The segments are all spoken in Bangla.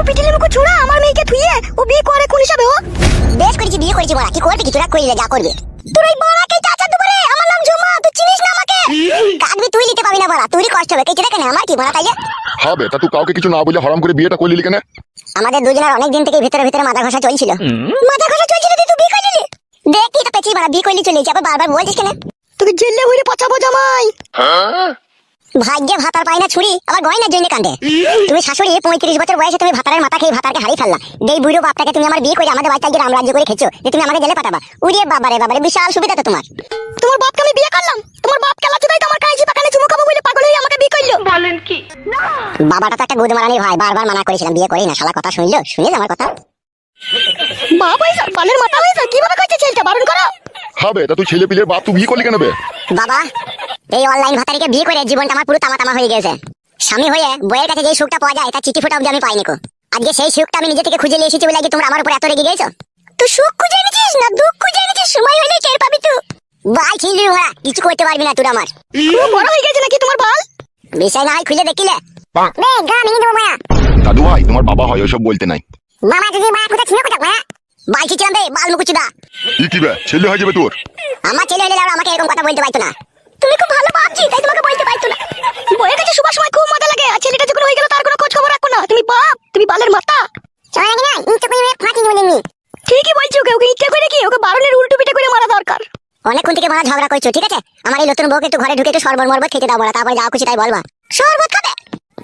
মুকু পিটিলে মুকু ছুড়া আমার মেয়েকে থুইয়ে ও বিয়ে করে কোন হিসাবে ও? বেশ করেছি বিয়ে করেছি বড়া কি করবি কি তোরা করিলে যা করবে। তোর এই বড়াকে চাচা দুবারে আমার নাম ঝুমা তুই চিনিস না আমাকে? কাটবি তুই নিতে পাবি না বড়া তুই কষ্ট হবে কিছু দেখে না আমার কি বড়া তাইলে। হবে তা তুই কাউকে কিছু না বলে হরাম করে বিয়েটা করলি কেন? আমাদের দুজনের অনেক দিন থেকে ভিতরে ভিতরে মাথা ঘষা চলছিল। মাথা ঘষা চলছিল তুই তুই বিয়ে করে নিলি দেখি তো পেছি বড়া বিয়ে করলি চলে যাবে বারবার বলছিস কেন? তোকে জেলে হইলে পচাবো জামাই। ভাগ্যে ভাতার পাই না ছুরি আবার গয়নার জন্য কান্দে। তুমি শাশুড়ি পঁয়ত্রিশ বছর বয়সে তুমি ভাতারের মাথা খেয়ে ভাতারকে হারিয়ে ফেললা। এই বুড়ো বাপটাকে তুমি আমার বিয়ে করে আমাদের বাচ্চা গিয়ে রামরাজ্য করে খেছো যে তুমি আমাকে জেলে পাঠাবা। উড়িয়ে বাবারে বাবারে বিশাল সুবিধা তো তোমার। তোমার বাপকে আমি বিয়ে করলাম? তোমার বাপ খেলা চুদাই তো আমার কাছে পাকানে চুমু খাব বলে পাগল হয়ে আমাকে বিয়ে করল। বলেন কি? বাবাটা তো একটা গুদ মারানির ভাই বারবার মানা করেছিলাম বিয়ে করি না শালা কথা শুনলো? শুনিস আমার কথা? বাপ হয়েছে বালের মাথা হয়েছে কীভাবে কইছে ছেলেটা? বারণ করো। হবে তা তুই ছেলে পিলের বাপ তুই বিয়ে করলি কেন বে? বাবা এই অনলাইন ভাতারিকে বিয়ে করে জীবনটা আমার পুরো তামা তামা হয়ে গেছে। স্বামী হয়ে বইয়ের কাছে যে সুখটা পাওয়া যায় তার চিঠি ফোটা অব্দি আমি পাইনি কো। আজকে সেই সুখটা আমি নিজে থেকে খুঁজে নিয়ে এসেছি বলে আজকে তোমরা আমার উপর এত রেগে গেছো তুই সুখ খুঁজে এনেছিস না দুঃখ খুঁজে এনেছিস? সময় হলে টের পাবি তুই। বাল ছিলি ওরা কিছু করতে পারবি না তুই আমার। খুব বড় হয়ে গেছে নাকি তোমার বাল? বিষয় না হয় খুলে দেখিলে। বে গা মিনি দেবো মায়া। দাদু ভাই তোমার বাবা হয় ওইসব বলতে নাই। মামা যদি মা কোথা ছিল কোথা মায়া বাল ছিছিলাম বে বাল মুকুচুদা ই কি বে ছেলে হয়ে যাবে তোর? আমার ছেলে হলে আর আমাকে এরকম কথা বলতে পারতো না। তুমি খুব ভালো বাপজি তাই তোমাকে বলতে পারতো না। বইয়ের কাছে সবার সময় খুব মজা লাগে আর ছেলেটা যখন হয়ে গেল তার কোনো খোঁজ খবর রাখো না। তুমি বাপ তুমি বালের মাথা চলে না ইচ্ছে করে ফাঁকি নিয়ে নিবি। ঠিকই বলছি ওকে ওকে ইচ্ছে করে কি? ওকে বারণের উল্টো পিঠে করে মারা দরকার। অনেকক্ষণ থেকে মারা ঝগড়া করছ ঠিক আছে? আমার এই নতুন বউকে একটু ঘরে ঢুকে একটু সরবর মরবত খেতে দাও বলা তারপরে যা খুশি তাই বলবা। শরবত খাবে?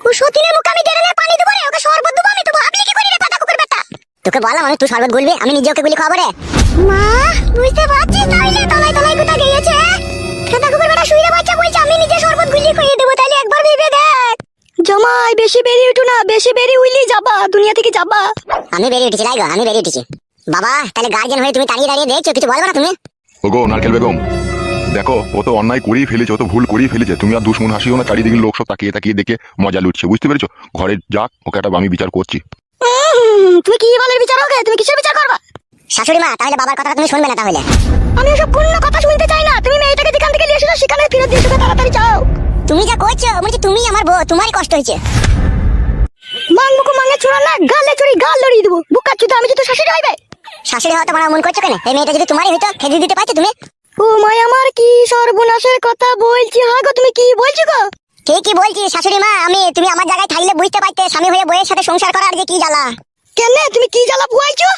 ও সতীনের মুখে আমি ডেরালে পানি দেবো রে ওকে শরবত দেবো আমি তো ভাবলি কি করি রে পাতা কুকুর তোকে বললাম আমি তুই শরবত গুলবি আমি নিজে ওকে গুলি খাব রে। মা বুঝতে পারছিস তাইলে তলায় তলায় কোথা গিয়েছে? খেতা কুকুর বেটা শুইরে বাচ্চা বলছে আমি নিজে শরবত গুলিয়ে খাইয়ে দেবো তাইলে একবার ভেবে দেখ। জামাই বেশি বেরিয়ে উঠো না বেশি বেরি উইলি যাবা দুনিয়া থেকে যাবা। আমি বেরিয়ে উঠেছি লাইগো আমি বেরিয়ে উঠেছি। বাবা তাহলে গার্জেন হয়ে তুমি দাঁড়িয়ে দাঁড়িয়ে দেখছ কিছু বলবে না তুমি? ওগো নারকেল বেগম দেখো ও তো অন্যায় করেই ফেলেছে ও তো ভুল করেই ফেলেছে। তুমি আর দুশ্মন হাসিও না চারিদিকে লোক সব তাকিয়ে তাকিয়ে দেখে মজা লুটছে বুঝতে পেরেছ? ঘরে যাক ওকে একটা আমি বিচার করছি। তুমি কি বলের বিচার হবে? তুমি কিসের বিচার করবা? শাশুড়ি মা, তাহলে বাবার কথা তুমি শুনবে না তাহলে। আমি ওসব পূর্ণ কথা শুনতে চাই না। তুমি মেয়েটাকে যেখান থেকে নিয়ে এসেছ, সেখানে ফেরত দিয়ে এসো তাড়াতাড়ি যাও। তুমি যা করছ বলছি তুমি আমার বউ, তোমারই কষ্ট হয়েছে। মুখো মাঙ্গে ছোড়া না, গালে চড়ি গাল লড়িয়ে দেবো। বুকা চুদা, আমি যদি শাশুড়ি হইবে। শাশুড়ি হওয়া তোমার মন করছ কেন? এই মেয়েটা যদি তোমারই হইতো খেতে দিতে পারছ তুমি? ও মাই আমার কি সর্বনাশের কথা বলছি? হ্যাঁ গো, তুমি কি বলছো গো? ঠিকই বলছি, শাশুড়ি মা, আমি, তুমি আমার জায়গায় থাকলে বুঝতে পারতে, স্বামী হয়ে বইয়ের সাথে সংসার করার যে কি জ্বালা। কেন? তুমি কি জ্বালা বুয়াইছো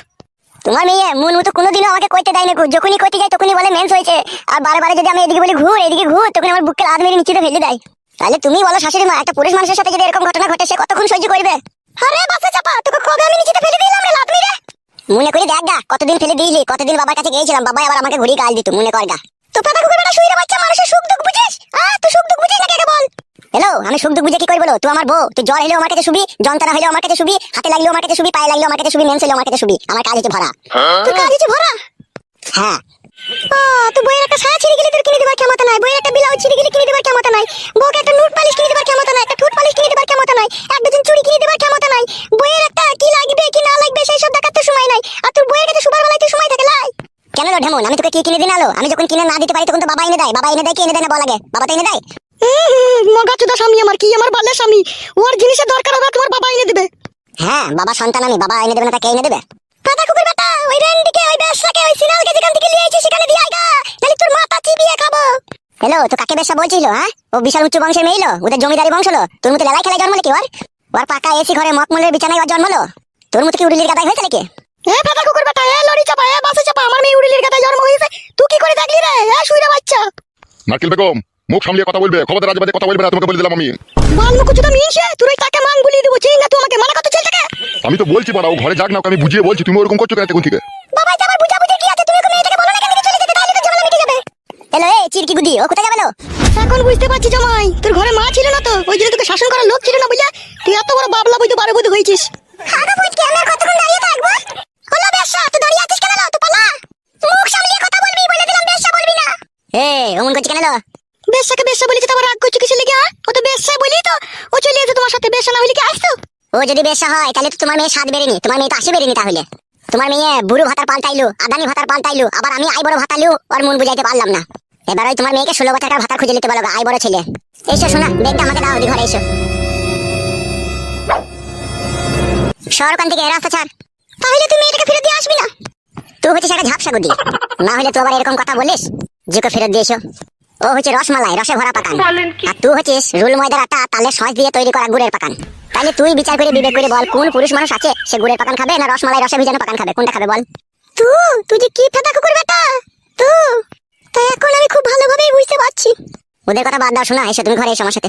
তোমার মেয়ে মন মতো কোনোদিনও আমাকে করতে দেয় না যখনই করতে যায় তখনই বলে মেন্স হয়েছে। আর বারে বারে যদি আমি এদিকে বলি ঘুর এদিকে ঘুর তখন আমার বুককে লাদ মেরে নিচে ফেলে দেয়। তাহলে তুমি বলো শাশুড়ি মা একটা পুরুষ মানুষের সাথে যদি এরকম ঘটনা ঘটে সে কতক্ষণ সহ্য করবে? আরে বাসা চাপা তোকে কবে আমি নিচে ফেলে দিলাম রে মেরে? মনে করে দেখ গা কতদিন ফেলে দিয়েছি কতদিন বাবার কাছে গিয়েছিলাম বাবাই আবার আমাকে ঘুরিয়ে গাল দিত মনে কর গা। তো পাতা কুকুর বেটা শুইরে বাচ্চা মানুষের সুখ দুঃখ বুঝিস? হ্যাঁ তুই সুখ দুঃখ বুঝিস না কে বল? হ্যালো আমি সুখ দুঃখ বুঝে কি করে বলো? তুই আমার বউ তুই জ্বর হলেও আমার কাছে শুবি যন্ত্রণা হলেও আমার কাছে শুবি হাতে লাগলেও আমার কাছে শুবি পায়ে লাগলেও আমার কাছে শুবি মেন্স হলেও আমার কাছে শুবি আমার কাজ হচ্ছে ভরা। তুই কাজ হচ্ছে ভরা? হ্যাঁ। আহ, তো বইয়ের একটা সায়া ছিঁড়ে গেলে তোর কিনে দেবার ক্ষমতা নাই বইয়ের একটা ব্লাউজ ছিঁড়ে গেলে কিনে দেবার ক্ষমতা নাই বউকে একটা নুট পালিশ কিনে দেবার ক্ষমতা নাই একটা ঠোঁট পালিশ কিনে দেবার ক্ষমতা নাই এক ডজন চুড়ি কিনে দেবার ক্ষমতা নাই বইয়ের একটা কি লাগবে কি না লাগবে সেই সব দেখার তো সময় নাই আর তোর বইয়ের কাছে সুবার বেলায় তো সময় থাকে লাই। কেন লো ঢেমন? আমি তোকে কি কিনে দিন আলো আমি যখন কিনে না দিতে পারি তখন তো বাবা এনে দেয় বাবা এনে দেয় কি এনে দেয় না বল আগে? বাবা তো এনে দেয়? চোদা স্বামী আমার কি? আমার বালের স্বামী। ওর জিনিসের দরকার হবে তোমার বাবা এনে দেবে। হ্যাঁ। বাবা সন্তান আমি বাবা এনে দেবে না তা কে এনে দেবে? পাতা কুকুর বেটা ওই রেন্ডিকে ওই বেশাকে ওই সিনালকে যেখান থেকে নিয়ে এসেছি সেখানে দিয়ে আইগা তাহলে তোর মাথা চিবিয়ে খাব। হ্যালো তো কাকে বেশা বলছিল হ্যাঁ? ও বিশাল উচ্চ বংশের মেয়ে লো ওদের জমিদারি বংশ লো তোর মতো লেলাই খেলায় জন্মলে কি ওর? ওর পাকা এসি ঘরে মকমলের বিছানায় ওর জন্মলো তোর মতো কি উড়িলির গাদায় হয়েছে নাকি? এ কুকুর বেটা এ লড়ি চাপা এ বাসে চাপা আমার মেয়ে উড়িলির কাছে জন্ম হয়েছে। তুই কি করে দেখলি রে? এ শুইরে বাচ্চা। নারকেল বেগম মুখ সামলিয়ে কথা বলবে খবরদার রাজবাদে কথা বলবে না তোমাকে বলে দিলাম আমি। বাল মুখ চুদা মিনছে তুই তাকে মাং গুলিয়ে দেবো? চিনি না তুই আমাকে? মানা কত চলতে আমি তো বলছি বাড়া ও ঘরে যাক না আমি বুঝিয়ে বলছি তুমি ওরকম করছ কেন তখন থেকে? বাবা এটা আমার বুঝা বুঝি কি আছে তুমি ওকে মেয়েটাকে বলো না কেন চলে যেতে? তাহলে তো ঝামেলা মিটে যাবে। হ্যালো এই চিরকি গুদি ও কোথায় যাবে লো এখন বুঝতে পারছি জামাই তোর ঘরে মা ছিল না তো ওই জন্য তোকে শাসন করার লোক ছিল না বুঝলে? তুই এত বড় বাবলা বইতে বারো বইতে হয়েছিস। হাগা বুঝকে আমি কতক্ষণ দাঁড়িয়ে থাকব? হলো বেশা তুই দাঁড়িয়ে আছিস কেন তুই পালা। মুখ সামলিয়ে কথা বলবি বলে দিলাম বেশা বলবি না। এ অমন করছি কেন লো বেশাকে বেশা বলেছি তো আবার রাগ করছ কিসের লেগে হ্যাঁ? ও তো বেশা বলি তো। ও চলে এসে তোমার সাথে, বেশা না হইলে কি আসতো? ও যদি বেশা হয়, তাহলে তো তোমার মেয়ে স্বাদ বেরেনি তোমার মেয়ে তো আসে বেরেনি তাহলে। তোমার মেয়ে বুড়ো ভাতার পাল্টাইলো আদানি ভাতার পাল্টাইলো আবার আমি আই বড় ভাতালু, ওর মন বুঝাইতে পারলাম না। এবার ওই তোমার মেয়েকে ষোলো বছর ভাতা খুঁজে নিতে বলো আই বড় ছেলে। এসো শোনা বেগটা আমাকে দাও ঘরে এসো। শহর ওখান থেকে, রাস্তা ছাড়। তাহলে তুই মেয়েটাকে ফেরত দিয়ে আসবি না? তুই হচ্ছে একটা ঝাপসা গুদি না হলে তুই আবার এরকম কথা বলিস? জুকে ফেরত দিয়েছ ও হচ্ছে রসমালাই রসে ভরা পাকান। আর তুই হচ্ছিস রুল ময়দার আটা তালে সস দিয়ে তৈরি করা গুড়ের পাকান। তাহলে তুই বিচার করে বিবেক করে বল কোন পুরুষ মানুষ আছে সে গুড়ের পাকান খাবে না রসমালাই রসে ভিজানো পাকান খাবে? কোনটা খাবে বল? তুই তুই যে কি ফেদা কুকুর বেটা? তুই তাই এখন আমি খুব ভালোভাবেই বুঝতে পারছি। ওদের কথা বাদ দাও শোনা এসে তুমি ঘরে এসো আমার সাথে।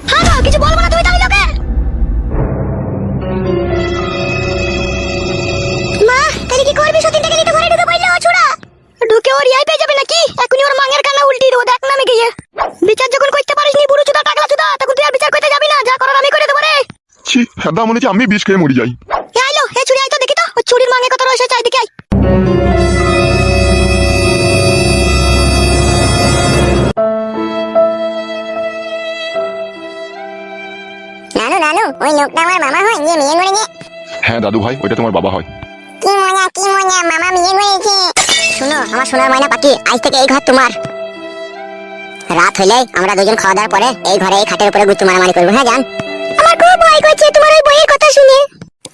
হ্যাঁ কিছু বলব না তুমি তাহলে লোকে? মা তাহলে কি করবি? সতীন থেকে তো ঘরে ঢুকে পড়ল ছোড়া ঢুকে ওর ইয়াই পেয়ে যাবে নাকি এখনই ওর মাঙের কান্না উল্টি দেবো দেখ না আমি গিয়ে বিচার যখন করতে পারিস নি বুড়ো চুদা টাকলা চুদা তখন তুই আর বিচার করতে যাবি না যা করার আমি করে দেবো রে হেদা মনে হচ্ছে আমি বিষ খেয়ে মরি যাই। আইলো এ চুড়ি আই দেখি তো ওই চুড়ির মাঙে কত রয়েছে চাইদিকে আই। নানু নানু ওই লোকটা আমার মামা হয় মেয়ে নিয়ে হ্যাঁ দাদু ভাই ওইটা তোমার বাবা হয়। কি মজা কি মজা মামা শুনো আমার সোনার ময়না পাখি আজ থেকে এই ঘর তোমার। রাত হইলে আমরা দুজন খাওয়া দাওয়ার পরে এই ঘরে এই খাটের উপরে গুত্তু মারামারি করব হ্যাঁ জান? আমার খুব ভয় করছে তোমার ওই বইয়ের কথা শুনে।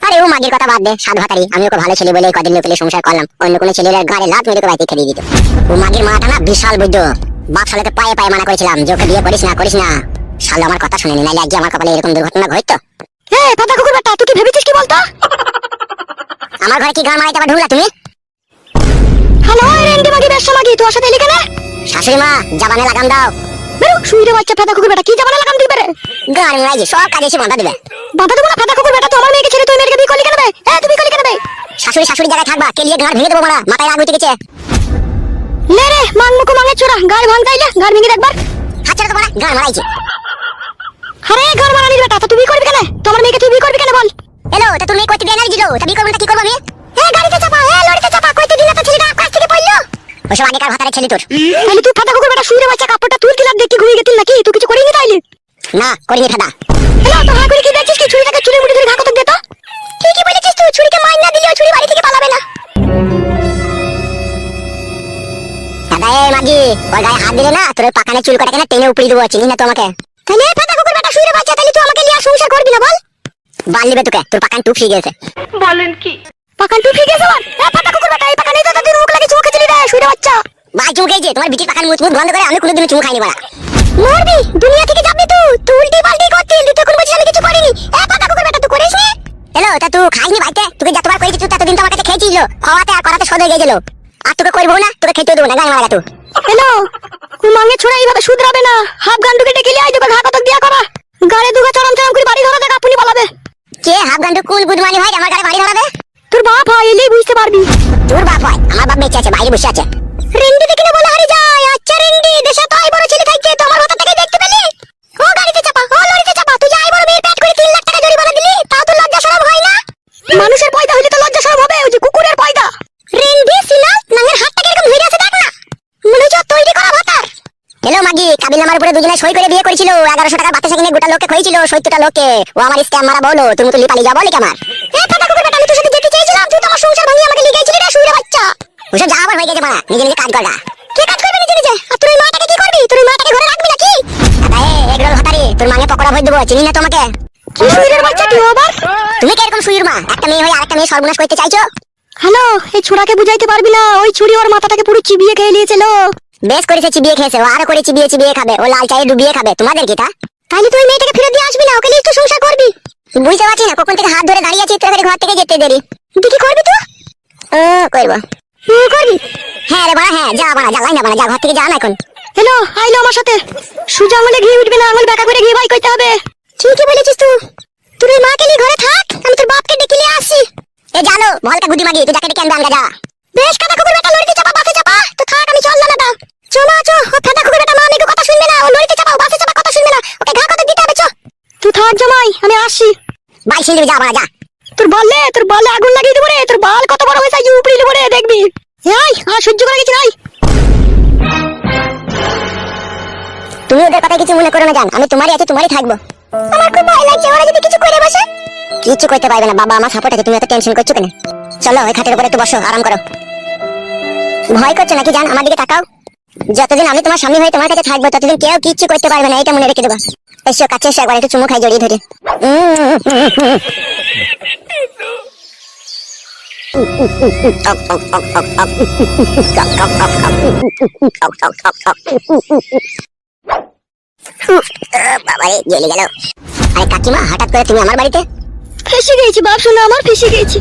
আরে ও মাগির কথা বাদ দে সাত ভাতারি আমি ওকে ভালো ছেলে বলে কদিন লোকেলে সংসার করলাম। অন্য কোনো ছেলের গাড়ি লাত মেরে খেয়ে দিত। ও মাগির মাটা না বিশাল বুদ্ধ। বাপ পায়ে পায়ে মানা করেছিলাম যে ওকে বিয়ে করিস না করিস না। শালা আমার কথা শুনেনি নাইলে আজকে আমার কপালে এরকম দুর্ঘটনা ঘটতো? এ পাতা কুকুর বেটা তুই কি ভেবেছিস কি বলতো? আমার ঘরে কি গান মারাইতে আবার ঢুকলা তুমি? হ্যালো রেন্ডি মাগি মাগি তোর সাথে শাশুড়ি মা জাবানে লাগাম দাও। শুইরে বাচ্চা ফাদা কুকুর বেটা। কি যাবানা লাগাম দিবে রে গান মারাইছি সব কাজে এসে বাঁধা দিবে। বাধা দেবো না ফাদা কুকুর বেটা তো মেয়েকে ছেড়ে তুই মেয়েকে বিয়ে করলি কেন বে হ্যাঁ তুমি করলি কেন বে শাশুড়ি শাশুড়ি জায়গায় থাকবা কেলিয়ে ঘাড় ভেঙে দেবো মারা মাথায় রাগ গেছে লে রে মুখো মাঙে চোরা গাড় ভাঙ তাইলে গাড় ভেঙে দেখবার হাত ছেড়ে দেবো না মারাইছে। আরে গাড় মারানির বেটা তো তুই করবি কেন? তোমার মেয়েকে তুই বিয়ে করবি কেন বল? হ্যালো তা তুমি কইতে বিয়ে না দিলো? তা বিয়ে করব না কি করব আমি? হ্যাঁ গাড়িতে চাপা হ্যাঁ লরিতে চাপা কইতে দিলে তো ছেলেটা আকাশ থেকে পড়ল? ওসব আগেকার ভাতারে ছেলে তোর। তাহলে তুই ফাদা কুকুর বেটা শুইরে বাচ্চা কাপড়টা তুই দিলাম দেখি ঘুমিয়ে গেছিল নাকি? তুই কিছু করিনি তাইলে? না করিনি ফাদা হ্যালো তো হা করে কি দেখছিস কি? ছুরিটাকে চুরি মুড়ি ধরে ঘা কত দে তো? ঠিকই বলেছিস তুই ছুরিকে মাইন না দিলে ছুরি বাড়ি থেকে পালাবে না। দাদা এ মাগি ওর গায়ে হাত দিলে না তোর পাকানে চুল কাটা কেন টেনে উপড়ি দেবো চিনি না তোমাকে তাহলে ফাদা কুকুর বেটা শুইরে বাচ্চা তাহলে তুই আমাকে নিয়ে সংসার করবি না বল। বাল তোকে তোর পাকান টুপ গেছে। বলেন কি? পাকান ঠিক আছে বল। এ ফাদা কুকুর বেটা এই পাকানে তো তোদের মুখ লাগে চুমকে শুইরে বাচ্চা ভাই চুমু খেয়েছে। তোমার বিটির পাকান মুখ মুখ বন্ধ করে আমি কোনোদিন চুমু খাইনি বলা। মরবি? দুনিয়া থেকে যাবি তুই? তুই উল্টি পাল্টি করছিস তুই তখন বলছিস আমি কিছু করিনি। এ পাতা কুকুর বেটা তুই করিস নি? হ্যালো তা তুই খাইনি ভাইতে তোকে যতবার করেছি তুই ততদিন তো আমার কাছে খেয়েছিল। খাওয়াতে আর করাতে সদ হয়ে গেছিল। আর তোকে করব না তোকে খেতে দেবো না গান মারা তুই হ্যালো মাঙ্গে ছোড়া এইভাবে শুধরাবে না। হাফ গান ঢুকে ডেকে লিয়ে আই তোকে ঘা কতক দিয়া করা। গাড়ে দুগা চরম চরম করে বাড়ি ধরা দেখ আপনি পালাবে। কে হাফ গান্ডু কুল গুদমানি ভাই আমার গাড়ি বাড়ি ধরাবে? তোর বাপ হয় এলেই বুঝতে পারবি। তোর বাপ হয় আমার বাপ বেঁচে আছে বাইরে বসে আছে। রেন্ডি দেখে বলে হারি যায় আচ্ছা রেন্ডি দেশে তো বড় ছেলে থাকছে তো আমার কথা থেকে দেখতে পেলি? ও গাড়িতে চাপা ও লরিতে চাপা তুই যাই বড় মেয়ের পেট করে তিন লাখ টাকা জরিমানা দিলি তাও তো লজ্জা শরম হয় না? মানুষের পয়দা হইলে তো লজ্জা শরম হবে ওই যে কুকুরের পয়দা। রেন্ডি সিনা নাঙ্গের হাতটাকে এরকম ধরে আছে দেখ না। মনে হচ্ছে তৈরি করা ভাতার। হ্যালো মাগি কাবিল নামার উপরে দুজনে সই করে বিয়ে করেছিল এগারোশো টাকার বাতাসা কিনে গোটা লোককে খইছিল সত্তরটা লোককে। ও আমার স্ক্যাম মারা বলো তুমি তো লিপালি যা বলে আমার? এ ফাটা নিজে নিজে কাজ করা কি কাজ করবি নিজে নিজে? আর তুই মাটাকে কি করবি? তুই মাটাকে ঘরে রাখবি নাকি? এ এগরোল ভাতারি তোর মাঙে পকোড়া ভরে দেবো চিনি না তোমাকে। কি শুইরের বাচ্চা তুই আবার? তুমি কি এরকম সুইর মা? একটা মেয়ে হয়ে আরেকটা মেয়ে সর্বনাশ করতে চাইছো? হ্যালো এই ছোড়াকে বুঝাইতে পারবি না ওই ছুরি ওর মাথাটাকে পুরো চিবিয়ে খেয়ে নিয়েছিল। বেশ করেছে চিবিয়ে খেয়েছে ও আরও করে চিবিয়ে চিবিয়ে খাবে ও লাল চায়ে ডুবিয়ে খাবে। তোমাদের কি তা? তাহলে তুই মেয়েটাকে ফেরত দিয়ে আসবি না ওকে নিয়ে একটু সংসার করবি। বুঝতে পারছি না কখন থেকে হাত ধরে দাঁড়িয়ে আছি তোর ঘর থেকে যেতে দেরি। তুই কি করবি তুই? ও করব। করবি? হ্যাঁ রে বাড়া হ্যাঁ যা বাড়া যা লাইন বাড়া যা ঘর থেকে যা না এখন। হ্যালো আইলো আমার সাথে। সুজা আঙুলে ঘি উঠবে না আঙুল বেকা করে ঘি ভাই করতে হবে। ঠিকই বলেছিস তুই। তুই মাকে নিয়ে ঘরে থাক আমি তোর বাপকে ডেকে নিয়ে আসি। এ জানো ভলকা গুদি মাগি তুই যাকে ডেকে আনবে আমরা যা। বেশ কাটা কুকুর বেটা লড়িতে চাপা বাসে চাপা। তো থাক আমি চললাম না চো মা চো ও ফাটা কুকুর বেটা মা আমি কথা শুনবে না ও লড়িতে চাপা বাসে চাপা কথা শুনবে না। ওকে ঘা কত দিতে হবে চো। তুই থাক জামাই আমি আসি। বাই সিলিবি যা বাড়া যা। তোমারই আছে তোমারই থাকব আমার খুব ভয় লাগছে ওরা যদি কিছু করে বসে কিচ্ছু করতে পারবে না বাবা আমার সাপোর্ট আছে তুমি এত টেনশন করছ কেন চলো ওই খাটের উপরে একটু বসো আরাম করো ভয় করছ নাকি জান আমার দিকে তাকাও যতদিন আমি তোমার স্বামী হয়ে তোমার কাছে থাকব ততদিন কেউ কিচ্ছু করতে পারবে না এটা মনে রেখে দেবো এসো কাছে এসো একবার একটু চুমু খাই জড়িয়ে ধরে উম, বাবারে জ্বলে গেল। আরে কাকিমা হঠাৎ করে তুমি আমার বাড়িতে? ফেসে গেছি বাপ শোনা আমার ফেসে গেছি।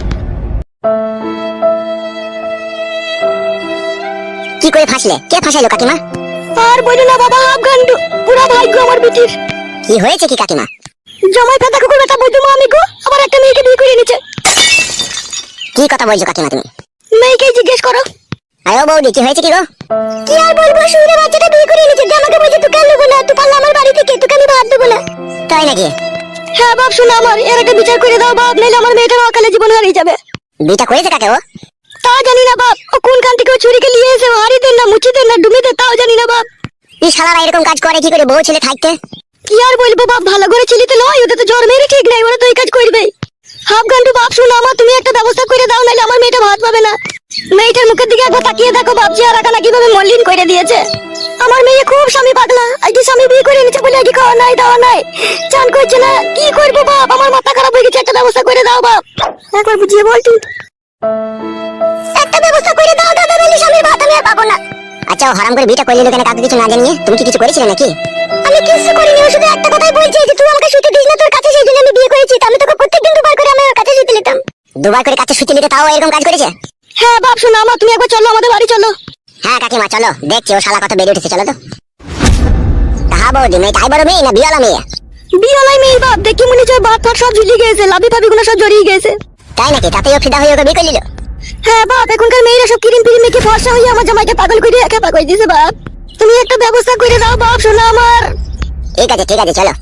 কি করে ফাঁসলে? কে ফাঁসাইলো কাকিমা? আর বলো না বাবা হাফ গান্ডু পুরা ভাগ্য আমার বিটির। কি হয়েছে কি কাকিমা? জামাই পেতা কুকুর বেটা বৈদ্য আমি গো আবার একটা মেয়েকে বিয়ে করে নিচ্ছে কি কথা বলছো কাকিমা তুমি? মেয়েকে জিজ্ঞেস করো। আরে বৌদি কি হয়েছে কি গো? কি আর বলব শুনে বাচ্চাটা বিয়ে করে যে আমাকে বলছে নেব না তুই পারলে আমার বাড়ি থেকে আমি ভাত দেবো না। তাই নাকি? হ্যাঁ বাপ শোনো আমার এর একটা বিচার করে দাও বাপ নাইলে আমার মেয়েটার অকালে জীবন হারিয়ে যাবে। বিটা করেছে কাকে ও? তা জানি না বাপ। ও কোন কান থেকে চুরিকে নিয়ে এসে ও হারিয়ে দেন না মুচি দেন না ডুবে দেন তাও জানি না বাপ। এই শালারা এরকম কাজ করে কি করে বউ ছেলে থাকতে? কি আর বলব বাপ ভালো করে ছেলেতে নয় ওদের তো জ্বর মেরে ঠিক নাই ওরা তো এই কাজ করবেই। হাফ গান্ডু বাপ শোনো আমার, তুমি একটা ব্যবস্থা করে দাও, নাহলে আমার মেয়েটা ভাত পাবে না। মেয়েটার মুখের দিকে একবার তাকিয়ে দেখো, বাপ যে আর না, কীভাবে মল্লিন করে দিয়েছে। আমার মেয়ে খুব স্বামী পাগলা আজকে স্বামী বিয়ে করে নিচ্ছে বলে আজকে খাওয়া নাই, দাওয়া নাই। চান করছে না, কি করব বাপ? আমার মাথা খারাপ হয়ে গেছে, একটা ব্যবস্থা করে দাও বাপ। একবার বুঝিয়ে বল তুই। একটা ব্যবস্থা করে দাও, দাদা, নাহলে স্বামীর ভাত আমি আর পাবো না। আচ্ছা ও হারাম করে বিটা করলি কেন কাউকে কিছু না জানিয়ে তুমি কি কিছু করেছিলে নাকি? আমি কিছু করিনি ও শুধু একটা কথাই বলছে যে তুই আমাকে শুতে দিস না তোর কাছে সেই জন্য আমি বিয়ে করেছি। তা আমি তোকে প্রত্যেকদিন দুবার করে আমি ওর কাছে শুতে নিতাম। দুবার করে কাছে শুতে নিতে তাও এরকম কাজ করেছে? হ্যাঁ বাপ শোনো আমার তুমি একবার চলো আমাদের বাড়ি চলো। হ্যাঁ কাকিমা চলো। দেখছি ও শালা কত বেড়ে উঠেছে চলো তো। তাহা বৌদি মেয়েটাই বড় মেয়ে না বিয়ালা মেয়ে? বিয়ালাই মেয়ে বাপ দেখি মনে হচ্ছে বাপ ফাট সব ঝুলিয়ে গেছে লাভি ফাবি গুলো সব জড়িয়ে গেছে। তাই নাকি? তাতেই ও ফিদা হয়ে ওকে বিয়ে করে নিল? হ্যাঁ বাপ, এখনকার মেয়েরা সব কিরিম ফিরিম মেখে ফর্সা হয়ে আমার জামাইকে পাগল করে একা পাগল দিয়েছে, বাপ। তুমি একটা ব্যবস্থা করে দাও, বাপ, শোনো আমার। ঠিক আছে ঠিক আছে, চলো।